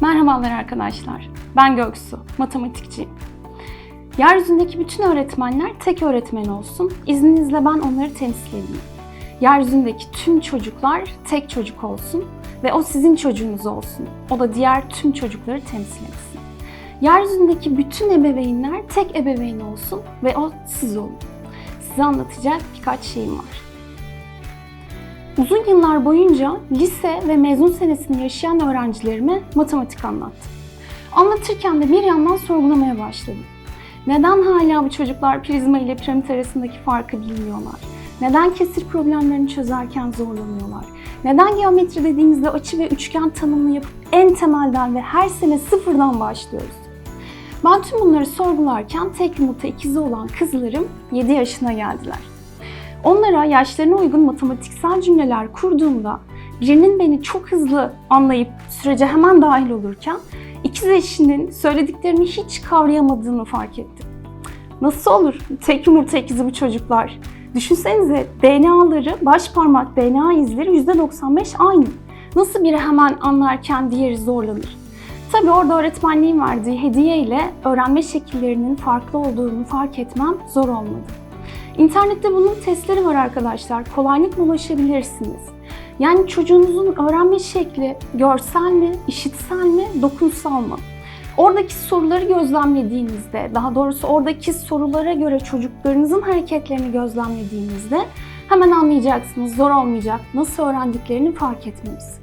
Merhabalar arkadaşlar. Ben Göksu, matematikçiyim. Yeryüzündeki bütün öğretmenler tek öğretmen olsun. İzninizle ben onları temsil edeyim. Yeryüzündeki tüm çocuklar tek çocuk olsun ve o sizin çocuğunuz olsun. O da diğer tüm çocukları temsil etsin. Yeryüzündeki bütün ebeveynler tek ebeveyn olsun ve o siz olun. Size anlatacak birkaç şeyim var. Uzun yıllar boyunca lise ve mezun senesini yaşayan öğrencilerime matematik anlattım. Anlatırken de bir yandan sorgulamaya başladım. Neden hala bu çocuklar prizma ile piramit arasındaki farkı bilmiyorlar? Neden kesir problemlerini çözerken zorlanıyorlar? Neden geometri dediğimizde açı ve üçgen tanımını yapıp en temelden ve her sene sıfırdan başlıyoruz? Ben tüm bunları sorgularken tek yumurta ikizi olan kızlarım 7 yaşına geldiler. Onlara yaşlarına uygun matematiksel cümleler kurduğumda birinin beni çok hızlı anlayıp sürece hemen dahil olurken ikiz eşinin söylediklerini hiç kavrayamadığını fark ettim. Nasıl olur? Tek yumurta ikizi bu çocuklar. Düşünsenize DNA'ları, baş parmak DNA izleri %95 aynı. Nasıl biri hemen anlarken diğeri zorlanır? Tabii orada öğretmenliğin verdiği hediye ile öğrenme şekillerinin farklı olduğunu fark etmem zor olmadı. İnternette bunun testleri var arkadaşlar. Kolaylıkla ulaşabilirsiniz. Yani çocuğunuzun öğrenme şekli görsel mi, işitsel mi, dokunsal mı? Oradaki soruları gözlemlediğinizde, daha doğrusu oradaki sorulara göre çocuklarınızın hareketlerini gözlemlediğinizde hemen anlayacaksınız. Zor olmayacak. Nasıl öğrendiklerini fark etmemiz.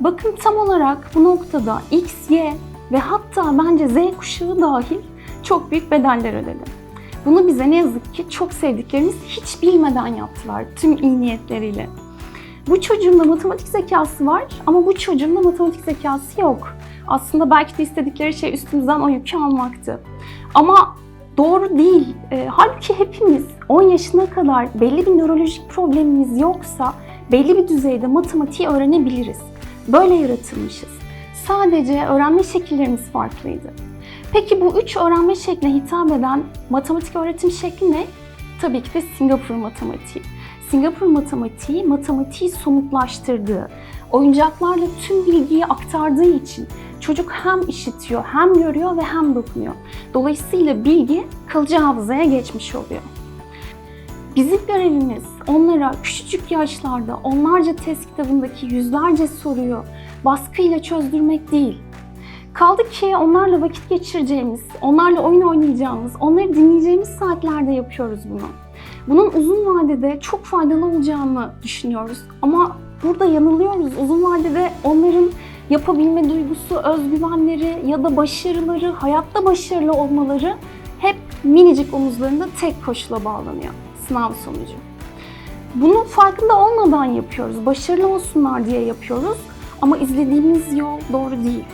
Bakın tam olarak bu noktada X, Y ve hatta bence Z kuşağı dahil çok büyük bedeller ödedi. Bunu bize ne yazık ki çok sevdiklerimiz hiç bilmeden yaptılar tüm iyi niyetleriyle. Bu çocuğun da matematik zekası var ama bu çocuğun da matematik zekası yok. Aslında belki de istedikleri şey üstümüzden o yükü almaktı. Ama doğru değil. E, halbuki hepimiz 10 yaşına kadar belli bir nörolojik problemimiz yoksa belli bir düzeyde matematiği öğrenebiliriz. Böyle yaratılmışız. Sadece öğrenme şekillerimiz farklıydı. Peki bu üç öğrenme şekline hitap eden matematik öğretim şekli ne? Tabii ki de Singapur matematiği. Singapur matematiği, matematiği somutlaştırdığı, oyuncaklarla tüm bilgiyi aktardığı için çocuk hem işitiyor, hem görüyor ve hem dokunuyor. Dolayısıyla bilgi kalıcı hafızaya geçmiş oluyor. Bizim görevimiz onlara küçücük yaşlarda onlarca test kitabındaki yüzlerce soruyu baskıyla çözdürmek değil. Kaldı ki onlarla vakit geçireceğimiz, onlarla oyun oynayacağımız, onları dinleyeceğimiz saatlerde yapıyoruz bunu. Bunun uzun vadede çok faydalı olacağını düşünüyoruz. Ama burada yanılıyoruz. Uzun vadede onların yapabilme duygusu, özgüvenleri ya da başarıları, hayatta başarılı olmaları hep minicik omuzlarında tek koşula bağlanıyor. Sınav sonucu. Bunun farkında olmadan yapıyoruz. Başarılı olsunlar diye yapıyoruz. Ama izlediğimiz yol doğru değil.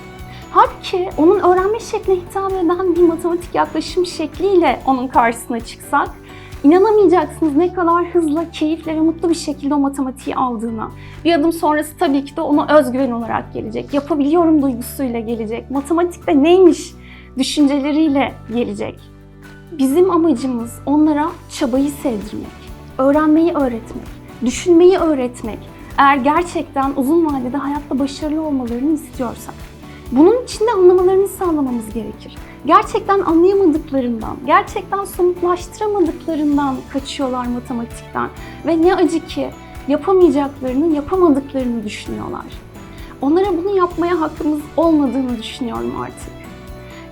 Halbuki onun öğrenme şekline hitap eden bir matematik yaklaşım şekliyle onun karşısına çıksak, inanamayacaksınız ne kadar hızlı, keyifle ve mutlu bir şekilde o matematiği aldığına. Bir adım sonrası tabii ki de ona özgüven olarak gelecek. Yapabiliyorum duygusuyla gelecek. Matematikte neymiş düşünceleriyle gelecek. Bizim amacımız onlara çabayı sevdirmek, öğrenmeyi öğretmek, düşünmeyi öğretmek. Eğer gerçekten uzun vadede hayatta başarılı olmalarını istiyorsak. Bunun için de anlamalarını sağlamamız gerekir. Gerçekten anlayamadıklarından, gerçekten somutlaştıramadıklarından kaçıyorlar matematikten. Ve ne acı ki yapamayacaklarını, yapamadıklarını düşünüyorlar. Onlara bunu yapmaya hakkımız olmadığını düşünüyorum artık.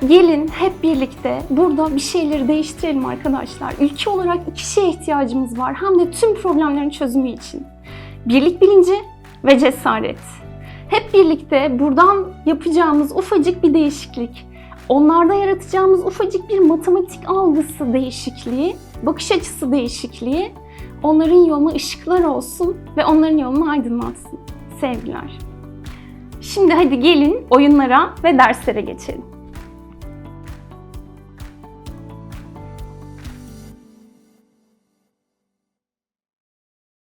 Gelin hep birlikte burada bir şeyleri değiştirelim arkadaşlar. Ülke olarak iki şeye ihtiyacımız var. Hem de tüm problemlerin çözümü için. Birlik bilinci ve cesaret. Hep birlikte buradan yapacağımız ufacık bir değişiklik, onlarda yaratacağımız ufacık bir matematik algısı değişikliği, bakış açısı değişikliği onların yoluna ışıklar olsun ve onların yolunu aydınlatsın. Sevgiler. Şimdi hadi gelin oyunlara ve derslere geçelim.